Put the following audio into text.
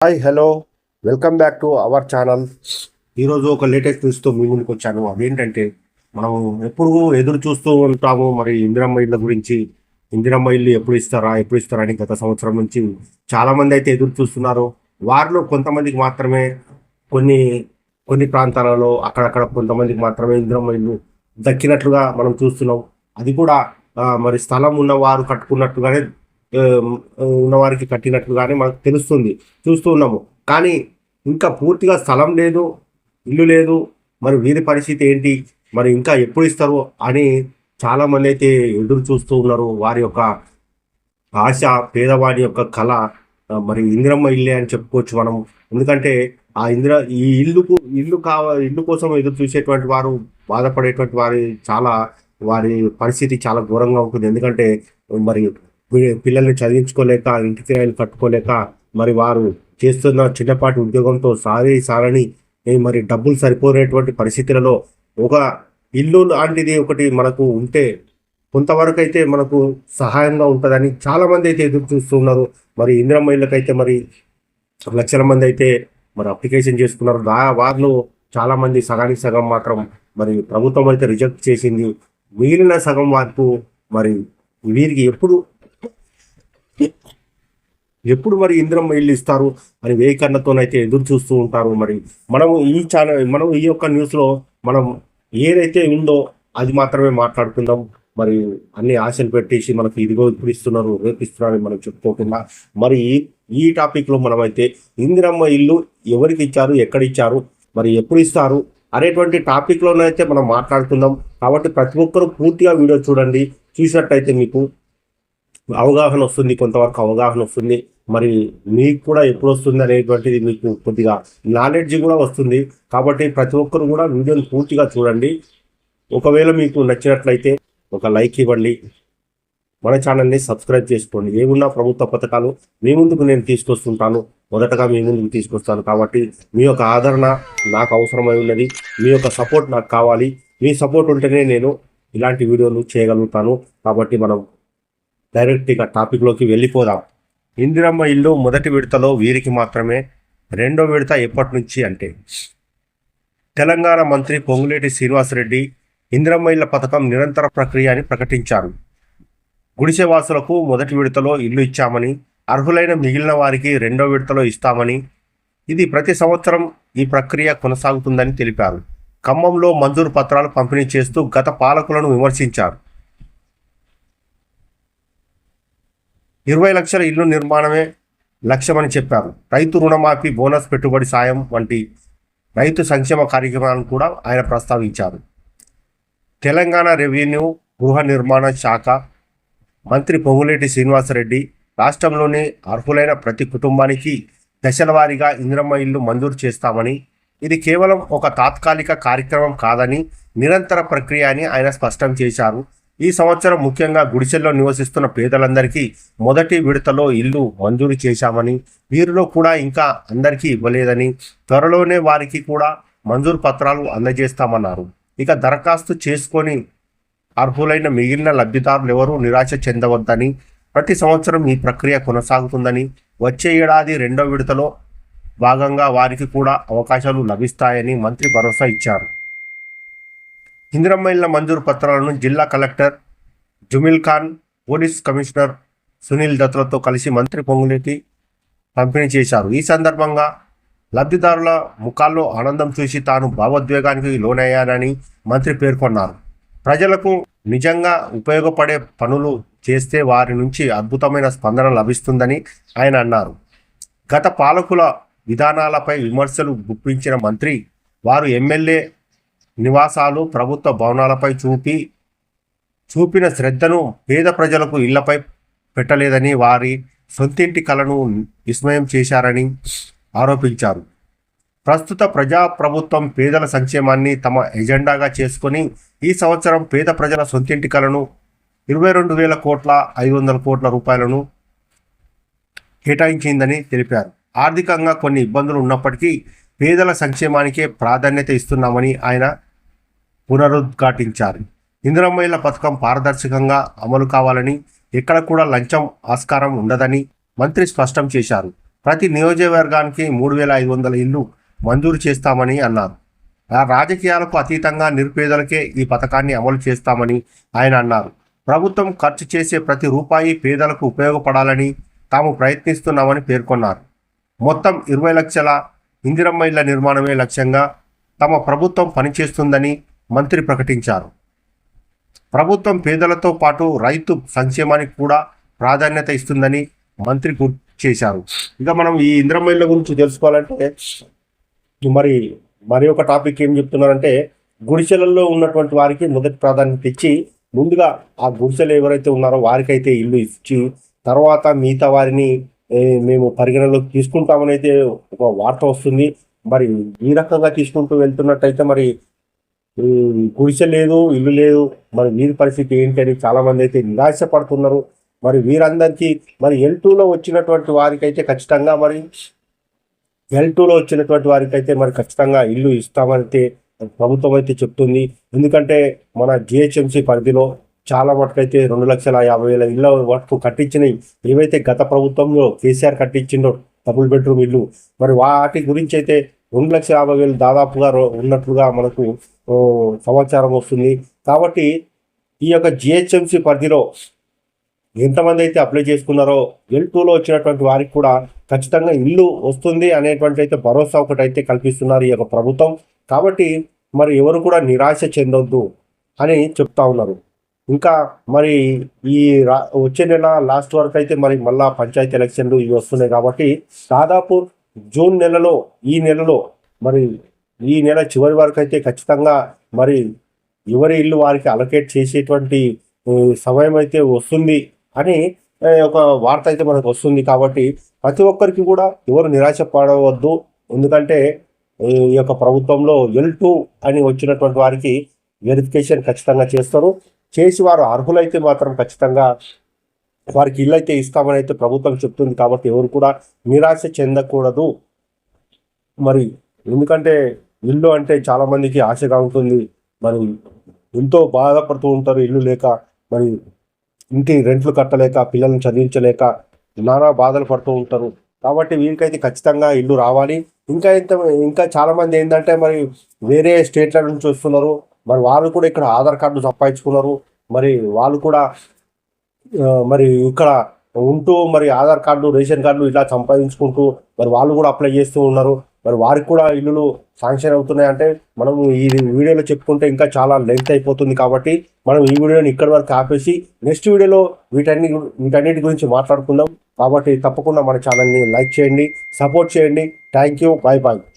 Hi hello welcome back to our channel ఈరోజు ఒక latest న్యూస్తో మీ ముందుకు వచ్చాను. అదేంటంటే మనం ఎప్పుడు ఎదురు చూస్తూ ఉంటాము. మరి ఇందిరమ్మ ఇళ్ళ గురించి. ఇందిరమ్మ ఇల్లు ఎప్పుడు ఇస్తారా ఎప్పుడు ఇస్తారా అని గత సంవత్సరం నుంచి చాలామంది అయితే ఎదురు చూస్తున్నారు. వారిలో కొంతమందికి మాత్రమే కొన్ని కొన్ని ప్రాంతాలలో అక్కడక్కడ కొంతమందికి మాత్రమే ఇందిరమ్మ ఇల్లు దక్కినట్లుగా మనం చూస్తున్నాం. అది కూడా మరి స్థలం ఉన్నవారు కట్టుకున్నట్టుగానే ఉన్నవారికి కట్టినట్లుగానే మనకు తెలుస్తుంది. చూస్తూ ఉన్నాము. కానీ ఇంకా పూర్తిగా స్థలం లేదు ఇల్లు లేదు మరి వీరి పరిస్థితి ఏంటి మరి ఇంకా ఎప్పుడు ఇస్తారు అని చాలా మంది అయితే ఎదురు చూస్తూ ఉన్నారు. వారి యొక్క ఆశ పేదవాడి యొక్క కళ మరి ఇందిరమ్మ ఇల్లే అని చెప్పుకోవచ్చు మనం. ఎందుకంటే ఆ ఇందిర ఈ ఇల్లుకు ఇల్లు కావ ఇల్లు కోసం ఎదురు చూసేటువంటి వారు బాధపడేటువంటి వారి చాలా వారి పరిస్థితి చాలా ఘోరంగా ఉంటుంది. ఎందుకంటే మరి పిల్లల్ని చదివించుకోలేక ఇంటి కిరాయిలు కట్టుకోలేక మరి వారు చేస్తున్న చిన్నపాటి ఉద్యోగంతో సారీ సారని మరి డబ్బులు సరిపోయేటువంటి పరిస్థితులలో ఒక ఇల్లు లాంటిది ఒకటి మనకు ఉంటే కొంతవరకు అయితే మనకు సహాయంగా ఉంటుందని చాలామంది అయితే ఎదురు చూస్తున్నారు మరి ఇందిరమ్మ ఇళ్ళకైతే మరి లక్షల మంది అయితే మరి అప్లికేషన్ చేసుకున్నారు. దా వారిలో చాలామంది సగానికి సగం మాత్రం మరి ప్రభుత్వం అయితే రిజెక్ట్ చేసింది. మిగిలిన సగం వరకు మరి వీరికి ఎప్పుడు ఎప్పుడు మరి ఇంద్రమ్మ ఇల్లు ఇస్తారు? అని వేకన్నతోనైతే ఎదురు చూస్తూ ఉంటారు మరి. మనం ఈ ఛానల్ మనం ఈ యొక్క న్యూస్లో మనం ఏదైతే ఉందో అది మాత్రమే మాట్లాడుకుందాం. మరి అన్ని ఆశలు పెట్టేసి మనకు ఇదిగో ఇప్పుడు ఇస్తున్నారు రేపిస్తున్నారని మనం చెప్పుకోకుండా మరి ఈ- ఈ టాపిక్లో మనమైతే ఇందిరమ్మ ఇల్లు ఎవరికి ఇచ్చారు ఎక్కడ ఇచ్చారు మరి ఎప్పుడు ఇస్తారు అనేటువంటి టాపిక్లోనైతే మనం మాట్లాడుకుందాం. కాబట్టి ప్రతి ఒక్కరూ పూర్తిగా వీడియో చూడండి. చూసినట్టయితే మీకు అవగాహన వస్తుంది కొంతవరకు అవగాహన వస్తుంది. మరి మీకు కూడా ఎప్పుడు వస్తుంది అనేటువంటిది మీకు కొద్దిగా నాలెడ్జ్ కూడా వస్తుంది. కాబట్టి ప్రతి ఒక్కరు కూడా వీడియోని పూర్తిగా చూడండి. ఒకవేళ మీకు నచ్చినట్లయితే ఒక లైక్ ఇవ్వండి. మన ఛానల్ని సబ్స్క్రైబ్ చేసుకోండి. ఏమున్నా ప్రభుత్వ పథకాలు మీ ముందుకు నేను తీసుకొస్తుంటాను. మొదటగా మీ ముందుకు తీసుకొస్తాను. కాబట్టి మీ యొక్క ఆదరణ నాకు అవసరమై ఉన్నది. మీ యొక్క సపోర్ట్ నాకు కావాలి. మీ సపోర్ట్ ఉంటేనే నేను ఇలాంటి వీడియోలు చేయగలుగుతాను. కాబట్టి మనం డైరెక్ట్ ఇక టాపిక్లోకి వెళ్ళిపోదాం. ఇందిరమ్మ ఇల్లు మొదటి విడతలో వీరికి మాత్రమే రెండో విడత ఎప్పటి నుంచి అంటే. తెలంగాణ మంత్రి పొంగులేటి శ్రీనివాసరెడ్డి ఇందిరమ్మ ఇళ్ళ పథకం నిరంతర ప్రక్రియ అని ప్రకటించారు. గుడిసెవాసులకు మొదటి విడతలో ఇల్లు ఇచ్చామని అర్హులైన మిగిలిన వారికి రెండో విడతలో ఇస్తామని ఇది ప్రతి సంవత్సరం ఈ ప్రక్రియ కొనసాగుతుందని తెలిపారు. ఖమ్మంలో మంజూరు పత్రాలు పంపిణీ చేస్తూ గత పాలకులను విమర్శించారు. ఇరవై లక్షల ఇల్లు నిర్మాణమే లక్ష్యమని చెప్పారు. రైతు రుణమాఫీ బోనస్ పెట్టుబడి సాయం వంటి రైతు సంక్షేమ కార్యక్రమాలను కూడా ఆయన ప్రస్తావించారు. తెలంగాణ రెవెన్యూ గృహ నిర్మాణ శాఖ మంత్రి పొంగులేటి శ్రీనివాసరెడ్డి రాష్ట్రంలోని అర్హులైన ప్రతి కుటుంబానికి దశల వారీగా ఇందిరమ్మ ఇల్లు మంజూరు చేస్తామని ఇది కేవలం ఒక తాత్కాలిక కార్యక్రమం కాదని నిరంతర ప్రక్రియ అని ఆయన స్పష్టం చేశారు. ఈ సంవత్సరం ముఖ్యంగా గుడిసెల్లో నివసిస్తున్న పేదలందరికీ మొదటి విడతలో ఇల్లు మంజూరు చేశామని వీరిలో కూడా ఇంకా అందరికీ ఇవ్వలేదని త్వరలోనే వారికి కూడా మంజూరు పత్రాలు అందజేస్తామన్నారు. ఇక దరఖాస్తు చేసుకొని అర్హులైన మిగిలిన లబ్ధిదారులు ఎవరూ నిరాశ చెందవద్దని ప్రతి సంవత్సరం ఈ ప్రక్రియ కొనసాగుతుందని వచ్చే ఏడాది రెండో విడతలో భాగంగా వారికి కూడా అవకాశాలు లభిస్తాయని మంత్రి భరోసా ఇచ్చారు. ఇందిరమ్మ ఇళ్ళ మంజూరు పత్రాలను జిల్లా collector జుమిల్ Khan police commissioner Sunil దత్లతో కలిసి మంత్రి పొంగులేటి పంపిణీ చేశారు. ఈ సందర్భంగా లబ్ధిదారుల ముఖాల్లో ఆనందం చూసి తాను భావోద్వేగానికి లోనయ్యానని మంత్రి పేర్కొన్నారు. ప్రజలకు నిజంగా ఉపయోగపడే పనులు చేస్తే వారి నుంచి అద్భుతమైన స్పందన లభిస్తుందని ఆయన అన్నారు. గత పాలకుల విధానాలపై విమర్శలు గుప్పించిన మంత్రి వారు ఎమ్మెల్యే నివాసాలు ప్రభుత్వ భవనాలపై చూపి చూపిన శ్రద్ధను పేద ప్రజలకు ఇళ్ళపై పెట్టలేదని వారి సొంతింటి కలను విస్మయం చేశారని ఆరోపించారు. ప్రస్తుత ప్రజా ప్రభుత్వం పేదల సంక్షేమాన్ని తమ ఎజెండాగా చేసుకొని ఈ సంవత్సరం పేద ప్రజల సొంతింటి కలను ఇరవై రెండు వేల కోట్ల ఐదు వందల కోట్ల రూపాయలను కేటాయించిందని తెలిపారు. ఆర్థికంగా కొన్ని ఇబ్బందులు ఉన్నప్పటికీ పేదల సంక్షేమానికే ప్రాధాన్యత ఇస్తున్నామని ఆయన పునరుద్ఘాటించారు. ఇందిరమ్మయ్యల పథకం పారదర్శకంగా అమలు కావాలని ఎక్కడ కూడా లంచం ఆస్కారం ఉండదని మంత్రి స్పష్టం చేశారు. ప్రతి నియోజకవర్గానికి మూడు వేల ఐదు వందల ఇల్లు మంజూరు చేస్తామని అన్నారు. ఆ రాజకీయాలకు అతీతంగా నిరుపేదలకే ఈ పథకాన్ని అమలు చేస్తామని ఆయన అన్నారు. ప్రభుత్వం ఖర్చు చేసే ప్రతి రూపాయి పేదలకు ఉపయోగపడాలని తాము ప్రయత్నిస్తున్నామని పేర్కొన్నారు. మొత్తం ఇరవై లక్షల ఇందిరమ్మ ఇళ్ళ నిర్మాణమే లక్ష్యంగా తమ ప్రభుత్వం పనిచేస్తుందని మంత్రి ప్రకటించారు. ప్రభుత్వం పేదలతో పాటు రైతు సంక్షేమానికి కూడా ప్రాధాన్యత ఇస్తుందని మంత్రి గుర్తు చేశారు. ఇక మనం ఈ ఇంద్రమైళ్ళ గురించి తెలుసుకోవాలంటే మరి మరి ఒక టాపిక్ ఏం చెప్తున్నారంటే గుడిసెలలో ఉన్నటువంటి వారికి మొదటి ప్రాధాన్యత ఇచ్చి ముందుగా ఆ గుడిసెలు ఎవరైతే ఉన్నారో వారికైతే ఇల్లు ఇచ్చి తర్వాత మిగతా వారిని మేము పరిగణలోకి తీసుకుంటామని అయితే ఒక వార్త వస్తుంది. మరి ఈ రకంగా తీసుకుంటూ వెళ్తున్నట్టయితే మరి గుడిసె లేదు ఇల్లు లేదు. మరి వీరి పరిస్థితి ఏంటి అని చాలామంది అయితే నిరాశ పడుతున్నారు మరి వీరందరికీ మరి ఎల్ టూలో వచ్చినటువంటి వారికైతే ఖచ్చితంగా మరి ఎల్ టూలో వచ్చినటువంటి వారికైతే మరి ఖచ్చితంగా ఇల్లు ఇస్తామంటే ప్రభుత్వం అయితే చెప్తుంది. ఎందుకంటే మన జిహెచ్ఎంసీ పరిధిలో చాలా మటుకైతే రెండు లక్షల యాభై వేల ఇళ్ళ వరకు కట్టించినవి ఏవైతే గత ప్రభుత్వంలో కేసీఆర్ కట్టించిండో డబుల్ బెడ్రూమ్ ఇల్లు మరి వాటి గురించి అయితే రెండు లక్షల యాభై వేలు దాదాపుగా రో- ఉన్నట్లుగా మనకు సమాచారం వస్తుంది. కాబట్టి ఈ యొక్క జిహెచ్ఎంసీ పరిధిలో ఎంతమంది అయితే అప్లై చేసుకున్నారో ఎల్ టూలో వచ్చినటువంటి వారికి కూడా ఖచ్చితంగా ఇల్లు వస్తుంది అనేటువంటి అయితే భరోసా ఒకటి అయితే కల్పిస్తున్నారు ఈ యొక్క ప్రభుత్వం. కాబట్టి మరి ఎవరు కూడా నిరాశ చెందొద్దు అని చెప్తా ఉన్నారు. ఇంకా మరి ఈ రా వచ్చే నెల లాస్ట్ వరకు అయితే మరి మళ్ళా పంచాయతీ ఎలక్షన్లు ఇవి వస్తున్నాయి కాబట్టి దాదాపు జూన్ నెలలో ఈ నెలలో మరి ఈ నెల చివరి వరకు అయితే ఖచ్చితంగా మరి ఎవరి ఇల్లు వారికి అలొకేట్ చేసేటువంటి సమయం అయితే వస్తుంది అని ఒక వార్త అయితే మనకు వస్తుంది కాబట్టి ప్రతి ఒక్కరికి కూడా ఎవరు నిరాశ పడవద్దు. ఎందుకంటే ఈ యొక్క ప్రభుత్వంలో ఎల్ టూ అని వచ్చినటువంటి వారికి వెరిఫికేషన్ ఖచ్చితంగా చేస్తారు. చేసి వారు అర్హులైతే మాత్రం ఖచ్చితంగా వారికి ఇల్లు అయితే ఇస్తామని అయితే ప్రభుత్వం చెప్తుంది కాబట్టి ఎవరు కూడా నిరాశ చెందకూడదు. మరి ఎందుకంటే ఇల్లు అంటే చాలా మందికి ఆశగా ఉంటుంది మరి ఎంతో బాధపడుతూ ఉంటారు ఇల్లు లేక మరి ఇంటి రెంట్లు కట్టలేక పిల్లల్ని చదివించలేక నానా బాధలు పడుతూ ఉంటారు. కాబట్టి వీరికైతే ఖచ్చితంగా ఇల్లు రావాలి. ఇంకా ఇంత ఇంకా చాలామంది ఏంటంటే మరి వేరే స్టేట్ల నుంచి వస్తున్నారు. మరి వాళ్ళు కూడా ఇక్కడ ఆధార్ కార్డు సంపాదించుకున్నారు. మరి వాళ్ళు కూడా మరి ఇక్కడ ఉంటూ మరి ఆధార్ కార్డు రేషన్ కార్డు ఇలా సంపాదించుకుంటూ మరి వాళ్ళు కూడా అప్లై చేస్తూ ఉన్నారు. మరి వారికి కూడా ఇల్లులు శాంక్షన్ అవుతున్నాయి అంటే మనం ఈ వీడియోలో చెప్పుకుంటే ఇంకా చాలా లెంత్ అయిపోతుంది కాబట్టి మనం ఈ వీడియోని ఇక్కడి వరకు ఆపేసి నెక్స్ట్ వీడియోలో వీటన్ని వీటన్నిటి గురించి మాట్లాడుకుందాం. కాబట్టి తప్పకుండా మన ఛానల్ని లైక్ చేయండి సపోర్ట్ చేయండి. Thank you bye bye